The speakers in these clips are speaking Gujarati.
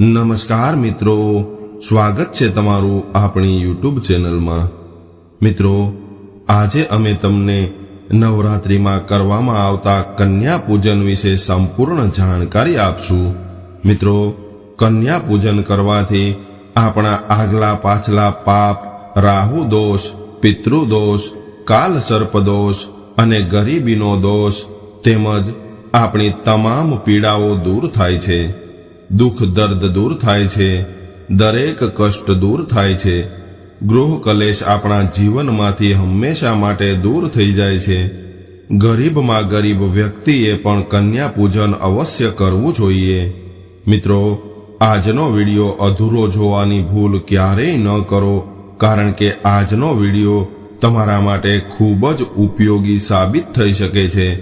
નમસ્કાર મિત્રો. સ્વાગત છે તમારું આપણી યુટ્યુબ ચેનલમાં. મિત્રો, આજે અમે તમને નવરાત્રિમાં કરવામાં આવતા કન્યા પૂજન વિશે સંપૂર્ણ જાણકારી આપશું. મિત્રો, કન્યા પૂજન કરવાથી આપણા આગલા પાછલા પાપ, રાહુ દોષ, પિતૃ દોષ, કાલ સર્પ દોષ અને ગરીબીનો દોષ તેમજ આપણી તમામ પીડાઓ દૂર થાય છે. દુઃખ દર્દ દૂર થાય છે, દરેક કષ્ટ દૂર થાય છે. ગૃહ કલેશ આપણા જીવનમાંથી હંમેશા માટે દૂર થઈ જાય છે. ગરીબમાં ગરીબ વ્યક્તિએ પણ કન્યા પૂજન અવશ્ય કરવું જોઈએ. મિત્રો, આજનો વિડિયો અધૂરો જોવાની ભૂલ ક્યારેય ન કરો, કારણ કે આજનો વિડિયો તમારા માટે ખૂબ જ ઉપયોગી સાબિત થઈ શકે છે.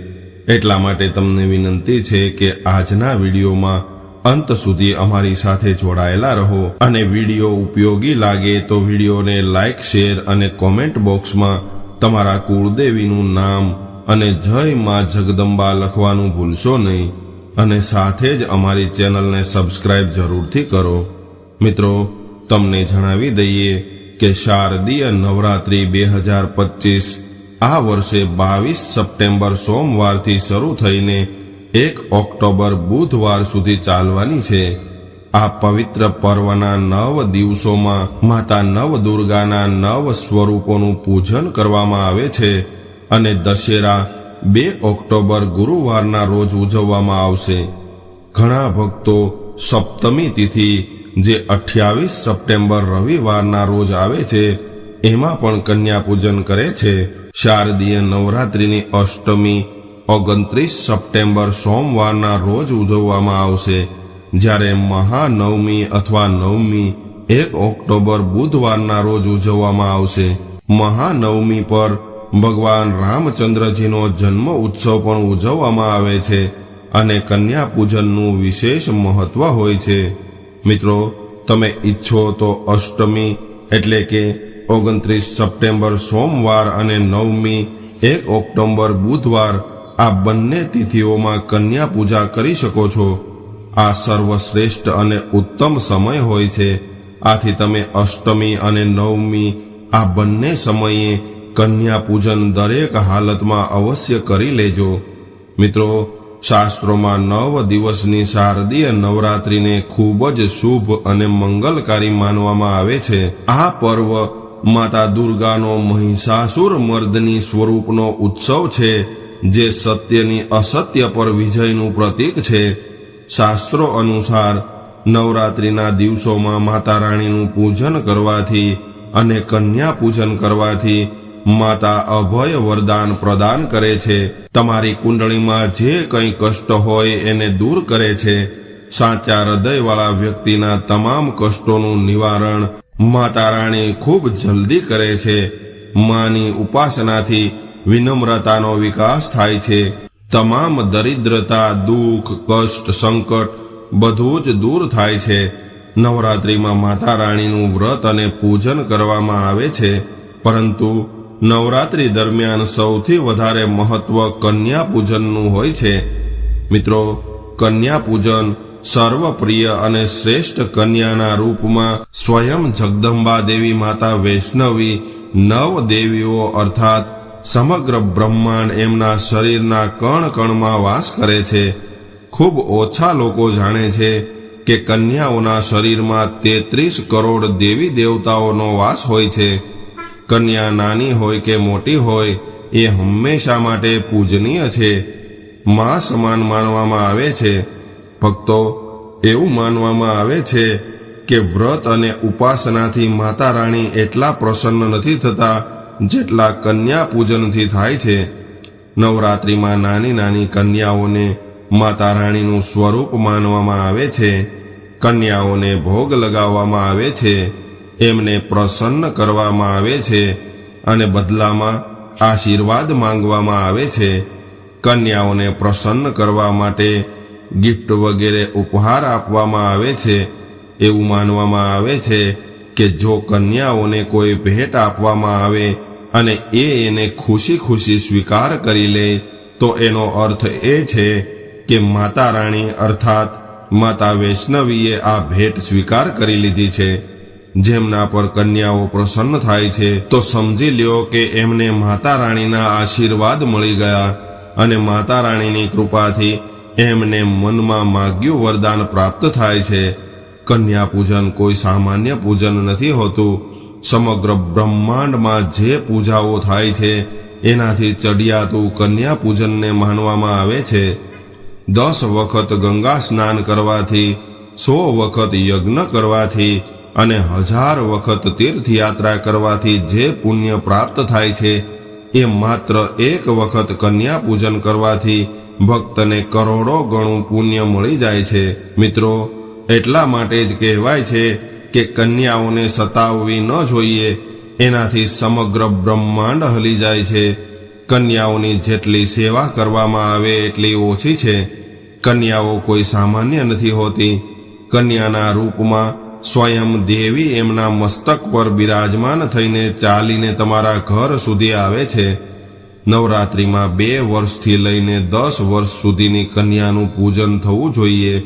એટલા માટે તમને વિનંતી છે કે આજના વિડીયોમાં અંત સુધી અમારી સાથે જોડાયેલા રહો અને વીડિયો ઉપયોગી લાગે તો વિડીયોને લાઇક શેર અને કોમેન્ટ બોક્સમાં તમારા કુળદેવીનું નામ અને જય માં જગદંબા લખવાનું ભૂલશો નહીં. અને સાથે જ અમારી ચેનલને સબસ્ક્રાઇબ જરૂરથી કરો. મિત્રો, તમને જણાવી દઈએ કે શારદીય નવરાત્રિ બે હજાર પચીસ આ વર્ષે બાવીસ સપ્ટેમ્બર સોમવારથી શરૂ થઈને એક ઓક્ટોબર બુધવાર સુધી ચાલવાની છે. આ પવિત્ર પર્વના નવ દિવસોમાં માતા નવ દુર્ગાના નવ સ્વરૂપોનું પૂજન કરવામાં આવે છે અને દશેરા બે ઓક્ટોબર ગુરુવારના રોજ ઉજવવામાં આવશે. ઘણા ભક્તો સપ્તમી તિથિ, જે અઠ્યાવીસ સપ્ટેમ્બર રવિવારના રોજ આવે છે, એમાં પણ કન્યા પૂજન કરે છે. શારદીય નવરાત્રિની અષ્ટમી ઓગણત્રીસ સપ્ટેમ્બર સોમવારના રોજ ઉજવવામાં આવશે. જ્યારે મહાનવમી અથવા નવમી એક ઓક્ટોબર બુધવારના રોજ ઉજવવામાં આવશે. મહાનવમી પર ભગવાન રામચંદ્રજીનો જન્મ ઉત્સવ પણ ઉજવવામાં આવે છે અને કન્યા પૂજનનું વિશેષ મહત્વ હોય છે. મિત્રો, તમે ઈચ્છો તો અષ્ટમી એટલે કે ઓગણત્રીસ સપ્ટેમ્બર સોમવાર અને નવમી એક ઓક્ટોબર બુધવાર આ બંને તિથિઓમાં કન્યા પૂજા કરી શકો છો. આ સર્વશ્રેષ્ઠ અને ઉત્તમ સમય હોય છે. આથી તમે અષ્ટમી અને નવમી આ બંને સમયે કન્યા પૂજન દરેક હાલતમાં અવશ્ય કરી લેજો. મિત્રો, શાસ્ત્રોમાં નવ દિવસની શારદીય નવરાત્રિને ખૂબ જ શુભ અને મંગલકારી માનવામાં આવે છે. આ પર્વ માતા દુર્ગાનો મહિષાસુર મર્દની સ્વરૂપનો ઉત્સવ છે. જે સત્યની અસત્ય પર વિજયનું પ્રતીક છે, શાસ્ત્રો અનુસાર નવરાત્રિના દિવસોમાં માતા રાણીનું પૂજન કરવાથી અને કન્યા પૂજન કરવાથી માતા અભય વરદાન પ્રદાન કરે છે. તમારી કુંડળીમાં જે કંઈ કષ્ટ હોય એને દૂર કરે છે. સાચા હૃદયવાળા વ્યક્તિના તમામ કષ્ટોનું નિવારણ માતા રાણી ખૂબ જલ્દી કરે છે. માની ઉપાસનાથી વિનમ્રતાનો વિકાસ થાય છે. તમામ દરિદ્રતા, દુઃખ, કષ્ટ, સંકટ બધું જ દૂર થાય છે. નવરાત્રિમાં માતા રાણીનું વ્રત અને પૂજન કરવામાં આવે છે. પરંતુ નવરાત્રિ દરમિયાન સૌથી વધારે મહત્વ કન્યા પૂજનનું હોય છે. મિત્રો, કન્યા પૂજન સર્વપ્રિય અને શ્રેષ્ઠ કન્યાના રૂપમાં સ્વયં જગદંબા દેવી માતા વૈષ્ણવી નવ દેવીઓ અર્થાત સમગ્ર બ્રહ્માંડ એમના શરીરના કણ કણમાં વાસ કરે છે. ખૂબ ઓછા લોકો જાણે છે કે કન્યાઓના શરીરમાં તેત્રીસ કરોડ દેવી દેવતાઓનો વાસ હોય છે. કન્યા નાની હોય કે મોટી હોય, એ હંમેશા માટે પૂજનીય છે. મા સમાન માનવામાં આવે છે. ભક્તો, એવું માનવામાં આવે છે કે વ્રત અને ઉપાસનાથી માતા રાણી એટલા પ્રસન્ન નથી થતા જેટલા કન્યા પૂજનથી થાય છે, નવરાત્રિમાં નાની નાની કન્યાઓને માતા રાણીનું સ્વરૂપ માનવામાં આવે છે, કન્યાઓને ભોગ લગાવવામાં આવે છે, એમને પ્રસન્ન કરવામાં આવે છે અને બદલામાં આશીર્વાદ માંગવામાં આવે છે. કન્યાઓને પ્રસન્ન કરવા માટે ગિફ્ટ વગેરે ઉપહાર આપવામાં આવે છે. એવું માનવામાં આવે છે કે જો કન્યાઓને કોઈ ભેટ આપવામાં આવે અને એ એને ખુશી ખુશી સ્વીકાર કરી લે, તો એનો અર્થ એ છે કે માતા રાણી અર્થાત માતા વૈષ્ણવીએ આ ભેટ સ્વીકાર કરી લીધી છે. જેમના પર કન્યાઓ પ્રસન્ન થાય છે, તો સમજી લ્યો કે એમને માતા રાણીના આશીર્વાદ મળી ગયા અને માતા રાણીની કૃપાથી એમને મનમાં માગ્યું વરદાન પ્રાપ્ત થાય છે. કન્યા પૂજન કોઈ સામાન્ય પૂજન નથી હોતું સમગ્ર બ્રહ્માંડમાં જે પૂજાઓ થાય છે, એનાથી ચડિયાતું કન્યા પૂજનને માનવામાં આવે છે. દસ વખત ગંગા સ્નાન કરવાથી, સો વખત યજ્ઞ કરવાથી અને હજાર વખત તીર્થયાત્રા કરવાથી જે પુણ્ય પ્રાપ્ત થાય છે, એ માત્ર એક વખત કન્યા પૂજન કરવાથી ભક્તને કરોડો ગણું પુણ્ય મળી જાય છે. મિત્રો, એટલા માટે જ કહેવાય છે કે કન્યાઓને સતાવવી ન જોઈએ. એનાથી સમગ્ર બ્રહ્માંડ હલી જાય છે. કન્યાઓની જેટલી સેવા કરવામાં આવે એટલી ઓછી છે. કન્યાઓ કોઈ સામાન્ય નથી હોતી. કન્યાના રૂપમાં સ્વયં દેવી એમના મસ્તક પર બિરાજમાન થઈને ચાલીને તમારા ઘર સુધી આવે છે. નવરાત્રિમાં બે વર્ષથી લઈને દસ વર્ષ સુધીની કન્યાનું પૂજન થવું જોઈએ.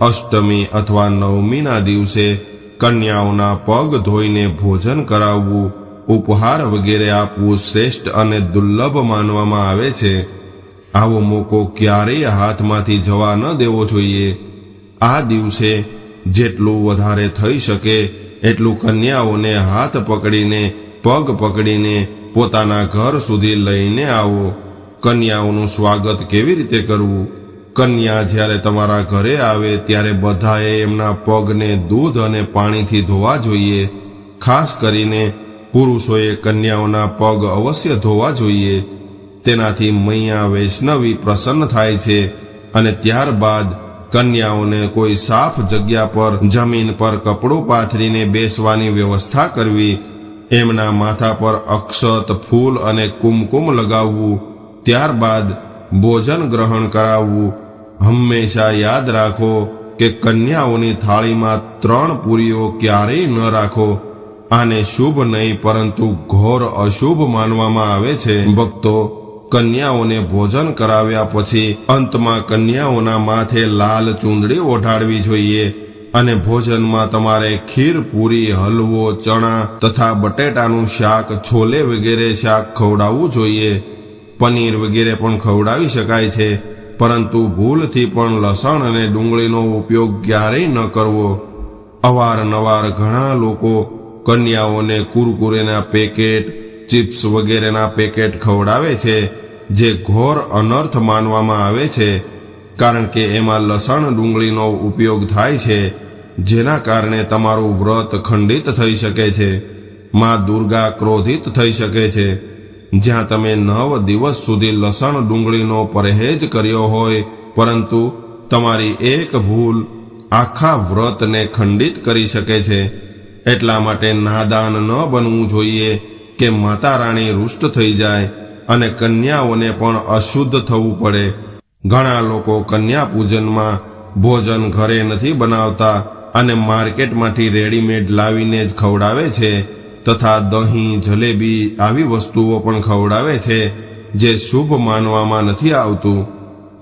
અષ્ટમી અથવા નવમીના દિવસે કન્યાઓના પગ ધોઈને ભોજન કરાવવું, ઉપહાર વગેરે આપવું શ્રેષ્ઠ અને દુર્લભ માનવામાં આવે છે. આવો મોકો ક્યારેય હાથમાંથી જવા ન દેવો જોઈએ. આ દિવસે જેટલું વધારે થઈ શકે, એટલું કન્યાઓને હાથ પકડીને, પગ પકડીને પોતાના ઘર સુધી લઈને આવો. કન્યાઓનું સ્વાગત કેવી રીતે કરવું? કન્યા જ્યારે તમારા ઘરે આવે ત્યારે બધાએ એમના પગને દૂધ અને પાણીથી ધોવા જોઈએ. ખાસ કરીને પુરુષોએ કન્યાઓના પગ અવશ્ય ધોવા જોઈએ. તેનાથી મૈયા વૈષ્ણવી પ્રસન્ન થાય છે અને ત્યારબાદ કન્યાઓને કોઈ સાફ જગ્યા પર, જમીન પર કપડું પાથરીને બેસવાની વ્યવસ્થા કરવી, એમના માથા પર અક્ષત ફૂલ અને કુમકુમ લગાવવું, ત્યારબાદ ભોજન ગ્રહણ કરાવવું હંમેશા યાદ રાખો કે કન્યાઓની થાળીમાં ત્રણ પૂરીઓ ક્યારેય ન રાખો. આને શુભ નહીં, પરંતુ ઘોર અશુભ માનવામાં આવે છે. ભક્તો, કન્યાઓને ભોજન કરાવ્યા પછી અંતમાં કન્યાઓના માથે લાલ ચૂંદડી ઓઢાડવી જોઈએ અને ભોજનમાં તમારે ખીર, પૂરી, હલવો, ચણા તથા બટેટાનું શાક, છોલે વગેરે શાક ખવડાવવું જોઈએ. પનીર વગેરે પણ ખવડાવી શકાય છે. પરંતુ ભૂલથી પણ લસણ અને ડુંગળીનો ઉપયોગ ક્યારેય ન કરવો. અવારનવાર ઘણા લોકો કન્યાઓને કુરકુરેના પેકેટ, ચિપ્સ વગેરેના પેકેટ ખવડાવે છે, જે ઘોર અનર્થ માનવામાં આવે છે, કારણ કે એમાં લસણ ડુંગળીનો ઉપયોગ થાય છે, જેના કારણે તમારું વ્રત ખંડિત થઈ શકે છે, માં દુર્ગા ક્રોધિત થઈ શકે છે જ્યાં તમે નવ દિવસ સુધી લસણ ડુંગળીનો પરહેજ કર્યો હોય, પરંતુ તમારી એક ભૂલ આખા વ્રતને ખંડિત કરી શકે છે. એટલા માટે નાદાન ન બનવું જોઈએ કે માતા રાણી રુષ્ટ થઈ જાય અને કન્યાઓને પણ અશુદ્ધ થવું પડે. ઘણા લોકો કન્યા પૂજનમાં ભોજન ઘરે નથી બનાવતા અને માર્કેટમાંથી રેડીમેડ લાવીને જ ખવડાવે છે. તથા દહીં, જલેબી આવી વસ્તુઓ પણ ખવડાવે છે, જે શુભ માનવામાં નથી આવતું.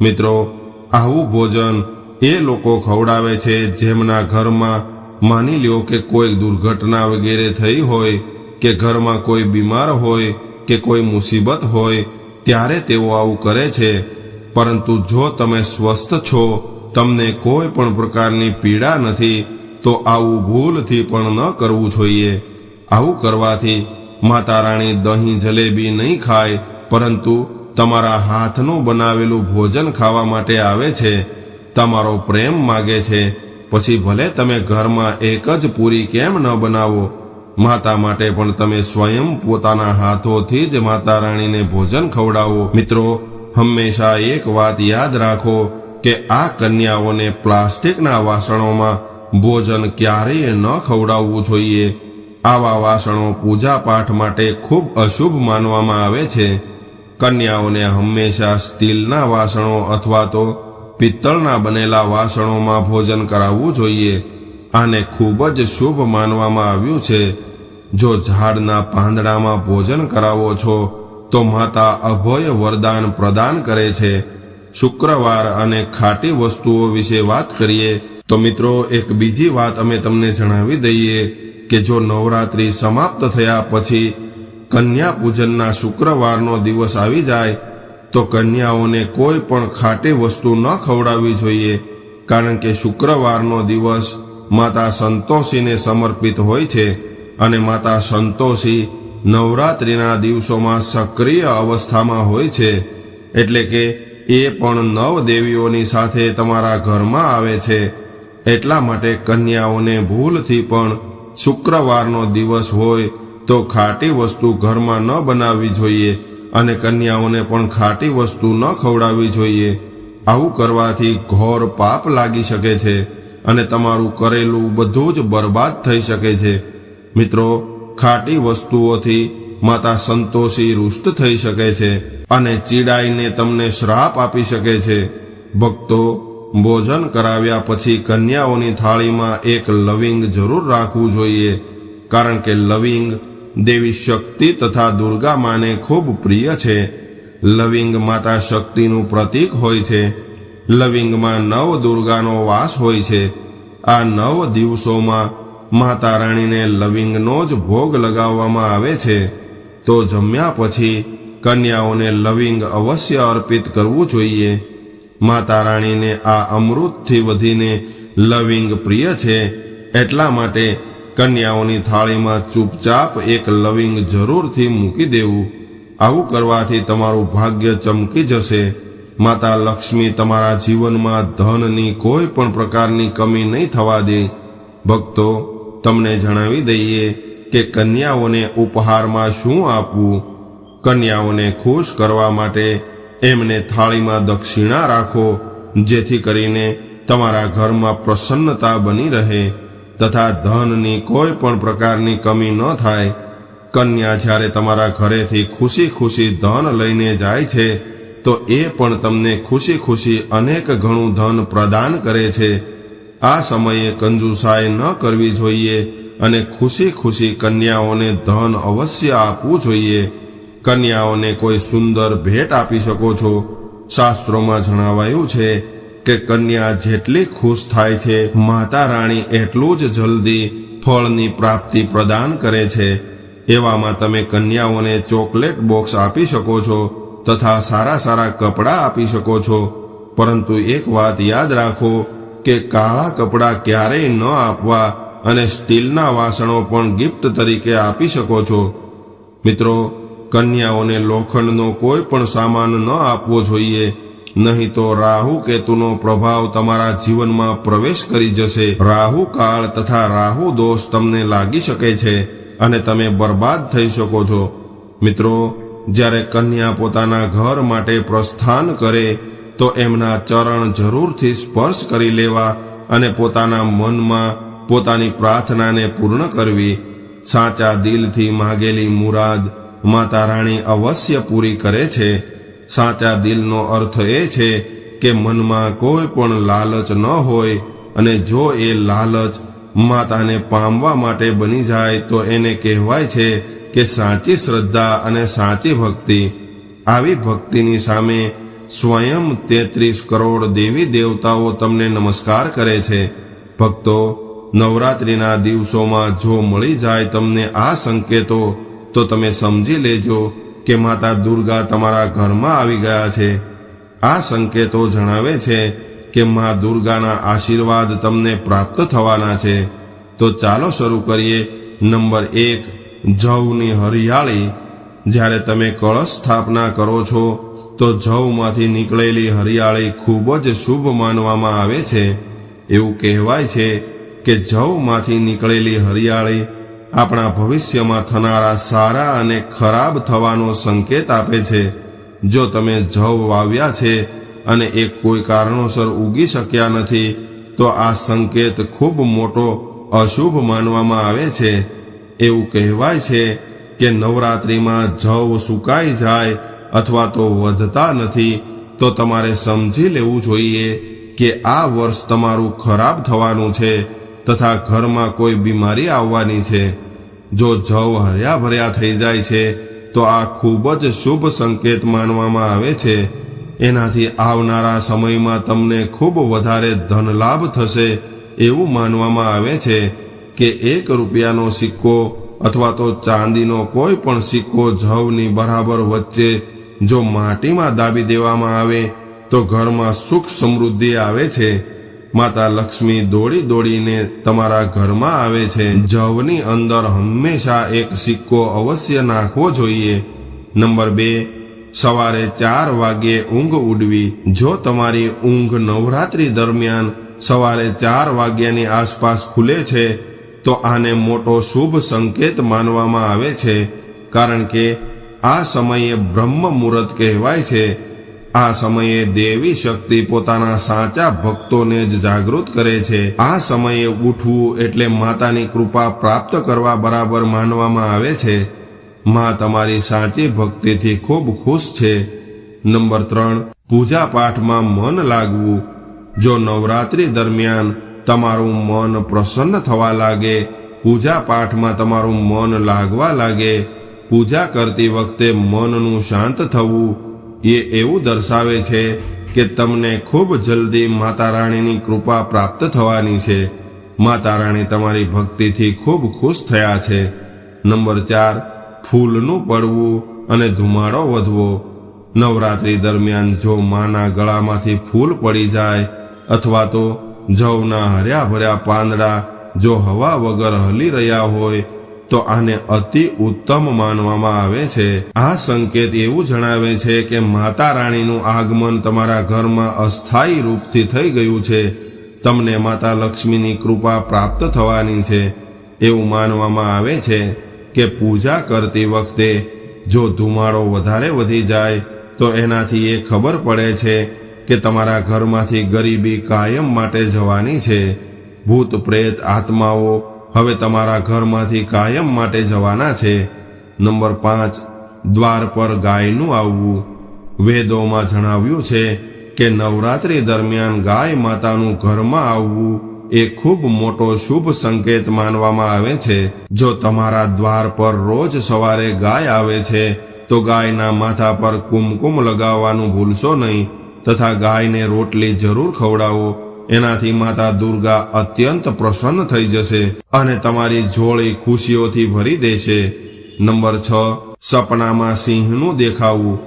મિત્રો, આવું ભોજન એ લોકો ખવડાવે છે જેમના ઘરમાં માની લ્યો કે કોઈ દુર્ઘટના વગેરે થઈ હોય, કે ઘરમાં કોઈ બીમાર હોય, કે કોઈ મુસીબત હોય, ત્યારે તેઓ આવું કરે છે. પરંતુ જો તમે સ્વસ્થ છો, તમને કોઈ પણ પ્રકારની પીડા નથી, તો આવું ભૂલથી પણ ન કરવું જોઈએ. આવું કરવાથી માતા રાણી દહીં જલેબી નહીં ખાય, પરંતુ તમારા હાથનું બનાવેલું ભોજન ખાવા માટે આવે છે, તમારો પ્રેમ માગે છે, પછી ભલે તમે ઘરમાં એક જ પૂરી કેમ ન બનાવો, માતા માટે પણ તમે સ્વયં પોતાના હાથોથી જ માતા રાણીને ભોજન ખવડાવો. મિત્રો, હંમેશા એક વાત યાદ રાખો કે આ કન્યાઓને પ્લાસ્ટિકના વાસણોમાં ભોજન ક્યારેય ન ખવડાવવું જોઈએ. આવા વાસણો પૂજા પાઠ માટે ખૂબ અશુભ માનવામાં આવે છે. કન્યાઓને હંમેશા સ્ટીલના વાસણો અથવા તો પિત્તળના બનેલા વાસણોમાં ભોજન કરાવવું જોઈએ. આને ખૂબ જ શુભ માનવામાં આવ્યું છે. જો ઝાડના પાંદડામાં ભોજન કરાવો છો, તો માતા અભય વરદાન પ્રદાન કરે છે. શુક્રવાર અને ખાટી વસ્તુઓ વિશે વાત કરીએ, તો મિત્રો, એક બીજી વાત અમે તમને જણાવી દઈએ. કે જો નવરાત્રી સમાપ્ત થયા પછી કન્યા પૂજનના શુક્રવારનો દિવસ આવી જાય, તો કન્યાઓને કોઈ પણ ખાટી વસ્તુ ન ખવડાવવી જોઈએ, કારણ કે શુક્રવારનો દિવસ માતા સંતોષીને સમર્પિત હોય છે અને માતા સંતોષી નવરાત્રિના દિવસોમાં સક્રિય અવસ્થામાં હોય છે. એટલે કે એ પણ નવ દેવીઓની સાથે તમારા ઘરમાં આવે છે. એટલા માટે કન્યાઓને ભૂલથી પણ શુક્રવારનો દિવસ હોય તો ખાટી વસ્તુ ઘરમાં ન બનાવવી જોઈએ અને કન્યાઓને પણ ખાટી વસ્તુ ન ખવડાવવી જોઈએ. આવું કરવાથી ઘોર પાપ લાગી શકે છે અને તમારું કરેલું બધું જ બરબાદ થઈ શકે છે. મિત્રો, ખાટી વસ્તુઓથી માતા સંતોષી રુષ્ટ થઈ શકે છે અને ચીડાઈને તમને શ્રાપ આપી શકે છે. ભક્તો ભોજન કરાવ્યા પછી કન્યાઓની થાળીમાં એક લવિંગ જરૂર રાખવું જોઈએ, કારણ કે લવિંગ દેવી શક્તિ તથા દુર્ગા માને ખૂબ પ્રિય છે. લવિંગ માતા શક્તિનું પ્રતીક હોય છે. લવિંગમાં નવ દુર્ગાનો વાસ હોય છે. આ નવ દિવસોમાં માતા રાણીને લવિંગનો જ ભોગ લગાવવામાં આવે છે. તો જમ્યા પછી કન્યાઓને લવિંગ અવશ્ય અર્પિત કરવું જોઈએ. માતા રાણીને આ અમૃતથી વધીને લવિંગ પ્રિય છે, એટલા માટે કન્યાઓની થાળીમાં ચૂપચાપ એક લવિંગ જરૂરથી મૂકી દેવું. આવું કરવાથી તમારું ભાગ્ય ચમકી જશે. માતા લક્ષ્મી તમારા જીવનમાં ધનની કોઈ પણ પ્રકારની કમી નહીં થવા દે. ભક્તો, તમને જણાવી દઈએ કે કન્યાઓને ઉપહારમાં શું આપવું? કન્યાઓને ખુશ કરવા માટે એમને થાળીમાં દક્ષિણા રાખો, જેથી કરીને તમારા ઘરમાં પ્રસન્નતા બની રહે તથા ધનની કોઈ પણ પ્રકારની કમી ન થાય. કન્યા જ્યારે તમારા ઘરેથી ખુશી ખુશી ધન લઈને જાય છે, તો એ પણ તમને ખુશી ખુશી અનેક ઘણું ધન પ્રદાન કરે છે. આ સમયે કંજુસાઈ ન કરવી જોઈએ અને ખુશી ખુશી કન્યાઓને ધન અવશ્ય આપવું જોઈએ. કન્યાઓને કોઈ સુંદર ભેટ આપી શકો છો? શાસ્ત્રોમાં જણાવાયું છે કે કન્યા જેટલી ખુશ થાય છે, માતા રાણી એટલું જ જલ્દી ફળની પ્રાપ્તિ પ્રદાન કરે છે. એવામાં તમે કન્યાઓને ચોકલેટ બોક્સ આપી શકો છો તથા સારા સારા કપડાં આપી શકો છો. પરંતુ એક વાત યાદ રાખો કે કાળા કપડાં ક્યારેય ન આપવા અને સ્ટીલના વાસણો પણ ગિફ્ટ તરીકે આપી શકો છો. મિત્રો કન્યાઓને લોખંડનો કોઈ પણ સામાન ન આપવો જોઈએ. નહીં તો રાહુ કેતુનો પ્રભાવ તમારા જીવનમાં પ્રવેશ કરી જશે. રાહુ કાળ તથા રાહુ દોષ તમને લાગી શકે છે અને તમે બરબાદ થઈ શકો છો. મિત્રો, જ્યારે કન્યા પોતાના ઘર માટે પ્રસ્થાન કરે, તો એમના ચરણ જરૂરથી સ્પર્શ કરી લેવા અને પોતાના મનમાં પોતાની પ્રાર્થનાને પૂર્ણ કરવી. સાચા દિલથી માગેલી મુરાદ માતા રાણી અવશ્ય પૂરી કરે છે. સાચા દિલનો અર્થ એ છે કે મનમાં કોઈ પણ લાલચ ન હોય અને જો એ લાલચ માતાને પામવા માટે બની જાય તો એને કહેવાય છે કે સાચી શ્રદ્ધા અને સાચી ભક્તિ. આવી ભક્તિની સામે સ્વયં તેત્રીસ કરોડ દેવી દેવતાઓ તમને નમસ્કાર કરે છે. ભક્તો, નવરાત્રિના દિવસોમાં જો મળી જાય તમને આ સંકેતો તો તમે સમજી લેજો કે માતા દુર્ગા તમારા ઘરમાં આવી ગયા છે. આ સંકેતો જણાવે છે કે મા દુર્ગાના આશીર્વાદ તમને પ્રાપ્ત થવાના છે. તો ચાલો શરૂ કરીએ નંબર એક, જવની હરિયાળી. જ્યારે તમે કળશ સ્થાપના કરો છો, તો જવમાંથી નીકળેલી હરિયાળી ખૂબ જ શુભ માનવામાં આવે છે. એવું કહેવાય છે કે જવમાંથી નીકળેલી હરિયાળી આપણા ભવિષ્યમાં થનારા સારા અને ખરાબ થવાનો સંકેત આપે છે. જો તમે જવ વાવ્યા છે અને એ કોઈ કારણોસર ઉગી શક્યા નથી, તો આ સંકેત ખૂબ મોટો અશુભ માનવામાં આવે છે. એવું કહેવાય છે કે નવરાત્રિમાં જવ સુકાઈ જાય અથવા તો વધતા નથી, તો તમારે સમજી લેવું જોઈએ કે આ વર્ષ તમારું ખરાબ થવાનું છે. તથા ઘરમાં કોઈ બીમારી આવવાની છે. જો જવ હર્યા ભર્યા થઈ જાય છે, તો આ ખૂબ જ શુભ સંકેત માનવામાં આવે છે. એનાથી આવનારા સમયમાં તમને ખૂબ વધારે ધનલાભ થશે એવું માનવામાં આવે છે કે એક રૂપિયાનો સિક્કો અથવા તો ચાંદીનો કોઈ પણ સિક્કો જવની બરાબર વચ્ચે જો માટીમાં દાબી દેવામાં આવે, તો ઘરમાં સુખ સમૃદ્ધિ આવે છે. માતા લક્ષ્મી દોડી દોડીને તમારા ઘરમાં આવે છે. જવની અંદર હંમેશા એક સિક્કો અવશ્ય નાખવો જોઈએ. નંબર બે, સવારે ચાર વાગ્યે ઊંઘ ઉડવી. જો તમારી ઊંઘ નવરાત્રી દરમિયાન સવારે ચાર વાગ્યાની આસપાસ ખુલે છે, તો આને મોટો શુભ સંકેત માનવામાં આવે છે. કારણ કે આ સમયે બ્રહ્મ મુહૂર્ત કહેવાય છે. આ સમયે દેવી શક્તિ પોતાના સાચા ભક્તોને જ જાગૃત કરે છે. આ સમયે ઉઠવું એટલે માતાની કૃપા પ્રાપ્ત કરવા બરાબર માનવામાં આવે છે. માં તમારી સાચી ભક્તિથી ખૂબ ખુશ છે. નંબર ત્રણ, પૂજા પાઠમાં મન લાગવું. જો નવરાત્રી દરમિયાન તમારું મન પ્રસન્ન થવા લાગે, પૂજા પાઠમાં તમારું મન લાગવા લાગે, પૂજા કરતી વખતે મનનું શાંત થવું એ એવું દર્શાવે છે કે તમને ખૂબ જલ્દી માતા રાણીની કૃપા પ્રાપ્ત થવાની છે. માતા રાણી તમારી ભક્તિથી ખૂબ ખુશ થયા છે. નંબર ચાર, ફૂલનું પડવું અને ધુમાડો વધવો. નવરાત્રી દરમિયાન જો માના ગળામાંથી ફૂલ પડી જાય અથવા તો જવના હર્યા ભર્યા પાંદડા જો હવા વગર હલી રહ્યા હોય તો આને અતિ ઉત્તમ માનવામાં આવે છે. આ સંકેત એવું જણાવે છે કે માતા રાણીનું આગમન તમારા ઘરમાં અસ્થાયી રૂપથી થઈ ગયું છે. તમને માતા લક્ષ્મીની કૃપા પ્રાપ્ત થવાની છે. એવું માનવામાં આવે છે કે પૂજા કરતી વખતે જો ધુમાડો વધારે વધી જાય, તો એનાથી એ ખબર પડે છે કે તમારા ઘરમાંથી ગરીબી કાયમ માટે જવાની છે. ભૂત પ્રેત આત્માઓ હવે તમારા ઘરમાંથી કાયમ માટે જવાના છે. નંબર પાંચ, દ્વાર પર ગાયનું આવવું. વેદોમાં જણાવ્યું છે કે નવરાત્રી દરમિયાન ગાય માતાનું ઘરમાં આવવું એ ખૂબ મોટો શુભ સંકેત માનવામાં આવે છે. જો તમારા દ્વાર પર રોજ સવારે ગાય આવે છે, તો ગાયના માથા પર કુમકુમ લગાવવાનું ભૂલશો નહીં તથા ગાયને રોટલી જરૂર ખવડાવો. એનાથી માતા દુર્ગા અત્યંત પ્રસન્ન થઈ જશે અને તમારી જોડી ખુશીઓથી ભરી દેશે. નંબર છ, સપનામાં સિંહનું દેખાવું.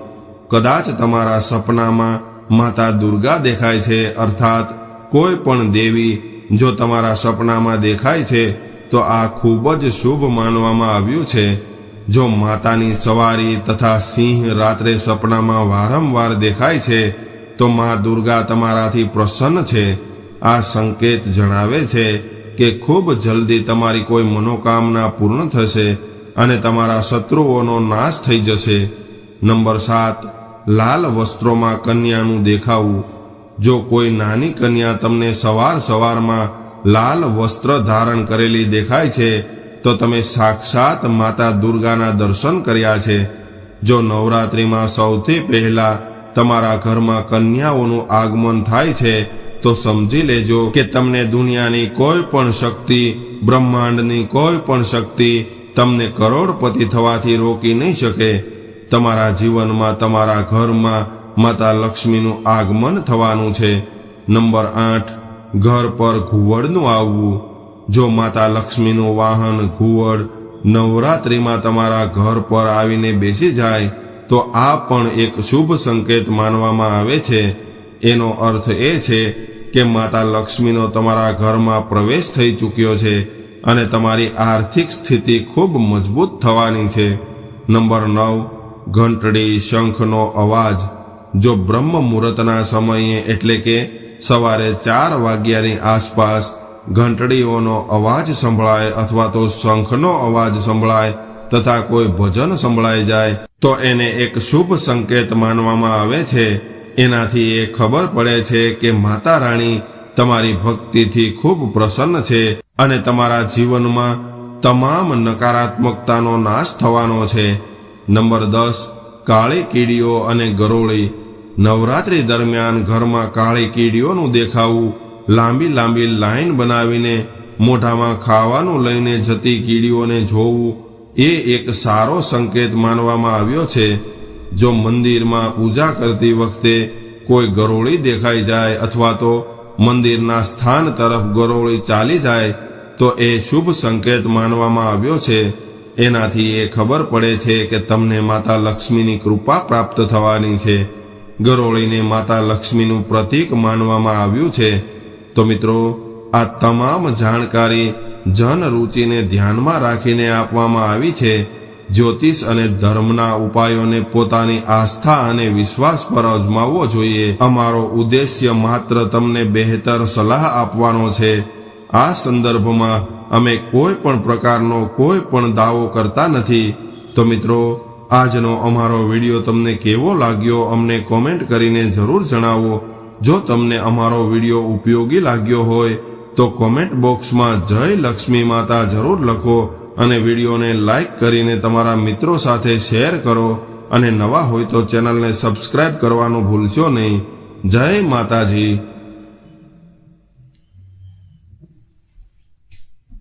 કદાચ તમારા સપનામાં માતા દુર્ગા દેખાય છે, અર્થાત કોઈ પણ દેવી જો તમારા સપનામાં દેખાય છે, તો આ ખૂબ જ શુભ માનવામાં આવ્યું છે. જો માતાની સવારી તથા સિંહ રાત્રે સપનામાં વારંવાર દેખાય છે, તો મા દુર્ગા તમારાથી પ્રસન્ન છે. આ સંકેત જણાવે છે કે ખૂબ જલ્દી તમારી કોઈ મનોકામના પૂર્ણ થશે અને તમારા શત્રુઓનો નાશ થઈ જશે. નંબર સાત, લાલ વસ્ત્રોમાં કન્યાનું દેખાવું. જો કોઈ નાની કન્યા તમને સવાર સવારમાં લાલ વસ્ત્ર ધારણ કરેલી દેખાય છે, તો તમે સાક્ષાત માતા દુર્ગાના દર્શન કર્યા છે. જો નવરાત્રિમાં સૌથી પહેલા તમારા ઘરમાં કન્યાઓનું આગમન થાય છે તો સમજી લેજો કે તમને દુનિયાની કોઈ પણ શક્તિ, બ્રહ્માંડની કોઈ પણ શક્તિ તમને કરોડપતિ થવાથી રોકી નહીં શકે. તમારા જીવનમાં, તમારા ઘરમાં માતા લક્ષ્મીનું આગમન થવાનું છે. નંબર આઠ, ઘર પર ઘુવડનું આવવું. જો માતા લક્ષ્મીનું વાહન ઘુવડ નવરાત્રિમાં તમારા ઘર પર આવીને બેસી જાય, તો આ પણ એક શુભ સંકેત માનવામાં આવે છે. એનો અર્થ એ છે કે માતા લક્ષ્મીનો તમારા ઘરમાં પ્રવેશ થઈ ચૂક્યો છે અને તમારી આર્થિક સ્થિતિ ખૂબ મજબૂત થવાની છે. નંબર નવ, ઘંટડી શંખનો અવાજ. જો બ્રહ્મ મુહૂર્તના સમયે એટલે કે સવારે ચાર વાગ્યાની આસપાસ ઘંટડીઓનો અવાજ સંભળાય અથવા તો શંખનો અવાજ સંભળાય તથા કોઈ ભજન સંભળાઈ જાય, તો એને એક શુભ સંકેત માનવામાં આવે છે. એનાથી એ ખબર પડે છે કે માતા રાણી તમારી ભક્તિથી ખૂબ પ્રસન્ન છે અને તમારા જીવનમાં તમામ નકારાત્મકતાનો નાશ થવાનો છે. નંબર દસ, કાળી કીડીઓ અને ગરોળી. નવરાત્રી દરમિયાન ઘરમાં કાળી કીડીઓનું દેખાવું લાંબી લાંબી લાઈન બનાવીને મોઢામાં ખાવાનું લઈને જતી કીડીઓને જોવું એ એક સારો સંકેત માનવામાં આવ્યો છે. જો મંદિરમાં પૂજા કરતી વખતે કોઈ ગરોળી દેખાઈ જાય અથવા તો મંદિરના સ્થાન તરફ ગરોળી ચાલી જાય, તો એ શુભ સંકેત માનવામાં આવ્યો છે. એનાથી એ ખબર પડે છે કે તમને માતા લક્ષ્મીની કૃપા પ્રાપ્ત થવાની છે. ગરોળીને માતા લક્ષ્મીનું પ્રતીક માનવામાં આવ્યું છે. તો મિત્રો, આ તમામ જાણકારી જન રૂચિને ધ્યાનમાં રાખીને આપવામાં આવી છે. જ્યોતિષ અને ધર્મના ઉપાયોને પોતાની આસ્થા અને વિશ્વાસ પર અજમાવવો જોઈએ. અમારો ઉદ્દેશ્ય માત્ર તમને બહેતર સલાહ આપવાનો છે. આ સંદર્ભમાં અમે કોઈ પણ પ્રકારનો કોઈ પણ દાવો કરતા નથી. તો મિત્રો, આજનો અમારો વીડિયો તમને કેવો લાગ્યો અમને કોમેન્ટ કરીને જરૂર જણાવો. જો તમને અમારો વીડિયો ઉપયોગી લાગ્યો હોય, તો કોમેન્ટ બોક્સમાં જય લક્ષ્મી માતા જરૂર લખો. અને વિડીયોને લાઈક કરીને તમારા મિત્રો સાથે શેર કરો અને નવા હોય તો ચેનલને સબસ્ક્રાઇબ કરવાનું ભૂલશો નહીં. જય માતાજી.